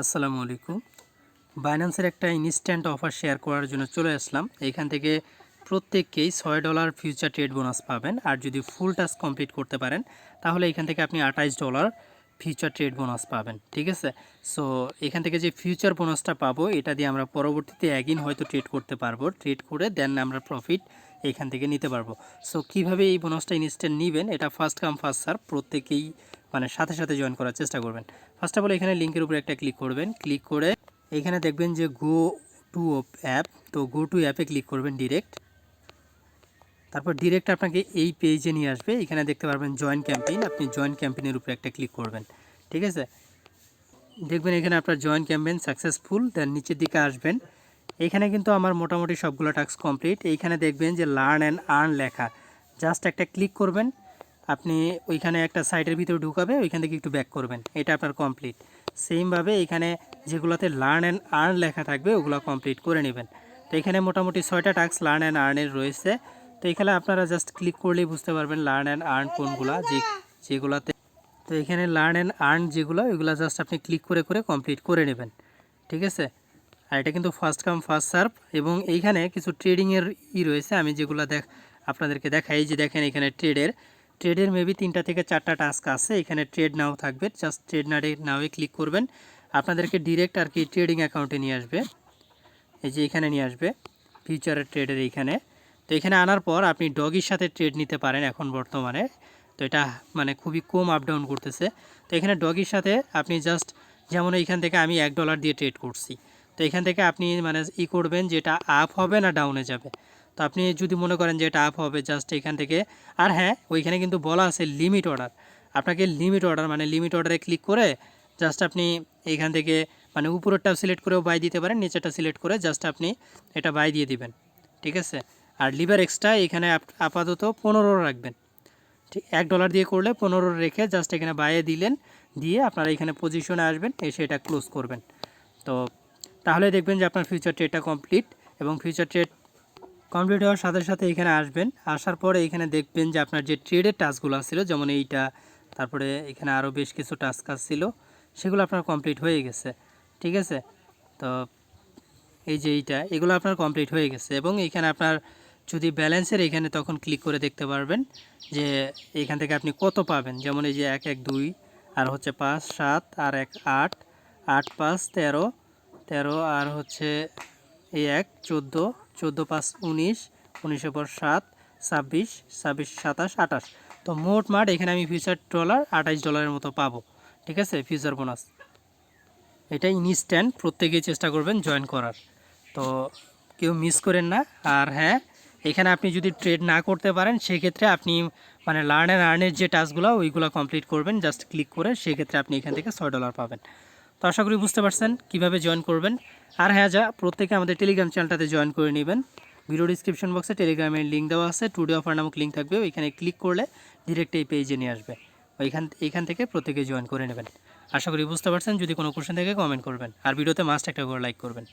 আসসালামু আলাইকুম। বাইন্যান্সের একটা ইনস্ট্যান্ট অফার শেয়ার করার জন্য চলে আসলাম। এইখান থেকে প্রত্যেককেই ছয় ডলার ফিউচার ট্রেড বোনাস পাবেন। আর যদি ফুল টাস্ক কমপ্লিট করতে পারেন, তাহলে এখান থেকে আপনি আঠাইশ ডলার ফিউচার ট্রেড বোনাস পাবেন, ঠিক আছে? সো এখান থেকে যে ফিউচার বোনাসটা পাবো, এটা দিয়ে আমরা পরবর্তীতে একদিন হয়তো ট্রেড করতে পারব। ট্রেড করে দেন আমরা প্রফিট এখান থেকে নিতে পারব। সো কীভাবে এই বোনাসটা ইনস্ট্যান্ট নেবেন? এটা ফার্স্ট কাম ফার্স্ট সার্ভ প্রত্যেকেই মানে সাথে সাথে জয়েন করার চেষ্টা করবেন। ফার্স্ট অফ অল এখানে লিঙ্কের উপরে একটা ক্লিক করবেন। ক্লিক করে এখানে দেখবেন যে গো টু অ্যাপ তো গো টু অ্যাপে ক্লিক করবেন ডিরেক্ট তারপর ডিরেক্ট আপনাকে এই পেজে নিয়ে আসবে। এখানে দেখতে পারবেন জয়েন ক্যাম্পেইন আপনি জয়েন ক্যাম্পেইনের উপরে একটা ক্লিক করবেন। ঠিক আছে? দেখবেন এখানে আপনার জয়েন ক্যাম্পেইন সাকসেসফুল দেন নিচের দিকে আসবেন। এখানে কিন্তু আমার মোটামুটি সবগুলো টাস্ক কমপ্লিট এইখানে দেখবেন যে লার্ন অ্যান্ড আর্ন লেখা। জাস্ট একটা ক্লিক করবেন, আপনি ওইখানে একটা সাইটের ভিতরে ঢুকাবে, ওইখান থেকে একটু ব্যাক করবেন। এটা আপনার কমপ্লিট সেমভাবে এখানে যেগুলোতে লার্ন অ্যান্ড আর্ন লেখা থাকবে, ওগুলো কমপ্লিট করে নেবেন। তো এখানে মোটামুটি ছয়টা টাস্ক লার্ন অ্যান্ড আর্নের রয়েছে। তো এখানে আপনারা জাস্ট ক্লিক করলেই বুঝতে পারবেন লার্ন অ্যান্ড আর্ন কোনগুলা, যে যেগুলোতে। তো এখানে লার্ন অ্যান্ড আর্ন যেগুলো ওইগুলো জাস্ট আপনি ক্লিক করে করে কমপ্লিট করে নেবেন। ঠিক আছে? আর এটা কিন্তু ফার্স্ট কাম ফার্স্ট সার্ভ এবং এইখানে কিছু ট্রেডিংয়ের ই রয়েছে। আমি যেগুলো দেখ, আপনাদেরকে দেখাই যে দেখেন এখানে ট্রেডের ট্রেডের মেবি তিনটা থেকে চারটা টাস্ক আছে। এখানে ট্রেড নাও থাকবে। জাস্ট ট্রেড নাও নাওয়ে ক্লিক করবেন। আপনাদেরকে ডিরেক্ট আর কি ট্রেডিং অ্যাকাউন্টে নিয়ে আসবে। এই যে এখানে নিয়ে আসবে। ফিউচারের ট্রেডের এইখানে। তো এখানে আনার পর আপনি ডগির সাথে ট্রেড নিতে পারেন এখন বর্তমানে। তো এটা মানে খুবই কম আপ ডাউন করতেছে। তো এখানে ডগির সাথে আপনি জাস্ট যেমন এইখান থেকে আমি এক ডলার দিয়ে ট্রেড করছি। তো এখান থেকে আপনি মানে ই করবেন যেটা আপ হবে না ডাউনে যাবে। তো আপনি যদি মনে করেন যে এটা আপ হবে জাস্ট এখান থেকে, আর হ্যাঁ ওইখানে কিন্তু বলা আছে লিমিট অর্ডার আপনাকে লিমিট অর্ডার মানে লিমিট অর্ডারে ক্লিক করে জাস্ট আপনি এইখান থেকে মানে উপরেরটা সিলেক্ট করেও বাই দিতে পারেন, নিচেরটা সিলেক্ট করে জাস্ট আপনি এটা বাই দিয়ে দিবেন। ঠিক আছে? আর লিভার এক্সট্রা এখানে আপ- আপাতত পনেরো রাখবেন। ঠিক, এক ডলার দিয়ে করলে পনেরো রেখে জাস্ট এখানে বাইয়ে দিলেন, দিয়ে আপনারা এখানে পজিশনে আসবেন, এসে এটা ক্লোজ করবেন। তো তাহলে দেখবেন যে আপনার ফিউচার ট্রেডটা কমপ্লিট এবং ফিউচার ট্রেড কমপ্লিট হওয়ার সাথে সাথে এখানে আসবেন। আসার পরে এখানে দেখবেন যে আপনার যে ট্রেডের টাস্কগুলো ছিল, যেমন এইটা, তারপরে এখানে আরও বেশ কিছু টাস্ক ছিল, সেগুলো আপনার কমপ্লিট হয়ে গেছে। ঠিক আছে? তো এই যে এইটা, এগুলো আপনার কমপ্লিট হয়ে গেছে এবং এখানে আপনার যদি ব্যালেন্সের এখানে তখন ক্লিক করে দেখতে পারবেন যে এখান থেকে আপনি কত পাবেন। যেমন এই যে এক এক, দুই, আর হচ্ছে পাঁচ, সাত, আর এক, আট আট, পাঁচ, তেরো তেরো, আর হচ্ছে এই এক, চোদ্দ চোদ্দ পাঁচ উনিশ, উনিশের পর সাত, ছাব্বিশ ছাব্বিশ, সাতাশ, আঠাশ। তো মোট মাঠ, এখানে আমি ফিউচার ডলার আঠাইশ ডলারের মতো পাবো। ঠিক আছে? ফিউচার বোনাস এটা ইনস্ট্যান্ট প্রত্যেকেই চেষ্টা করবেন জয়েন করার। তো কেউ মিস করেন না। আর হ্যাঁ এখানে আপনি যদি ট্রেড না করতে পারেন, সেক্ষেত্রে আপনি মানে লার্ন অ্যান্ড আর্নের যে টাস্কগুলো ওইগুলো কমপ্লিট করবেন। জাস্ট ক্লিক করে সেক্ষেত্রে আপনি এখান থেকে ছয় ডলার পাবেন। তো আশা করি বুঝতে পারছেন কীভাবে জয়েন করবেন। আর হ্যাঁ যা, প্রত্যেকে আমাদের টেলিগ্রাম চ্যানেলটাতে জয়েন করে নেবেন। ভিডিও ডিসক্রিপশন বক্সে টেলিগ্রামের লিঙ্ক দেওয়া আছে। টুডে অফার নামক লিঙ্ক থাকবে, ওইখানে ক্লিক করলে ডিরেক্ট এই পেজে নিয়ে আসবে। ওইখান, এইখান থেকে প্রত্যেকে জয়েন করে নেবেন। আশা করি বুঝতে পারছেন, যদি কোনো কোশ্চেন থেকে কমেন্ট করবেন। আর ভিডিওতে মাস্ট একটা করে লাইক করবেন।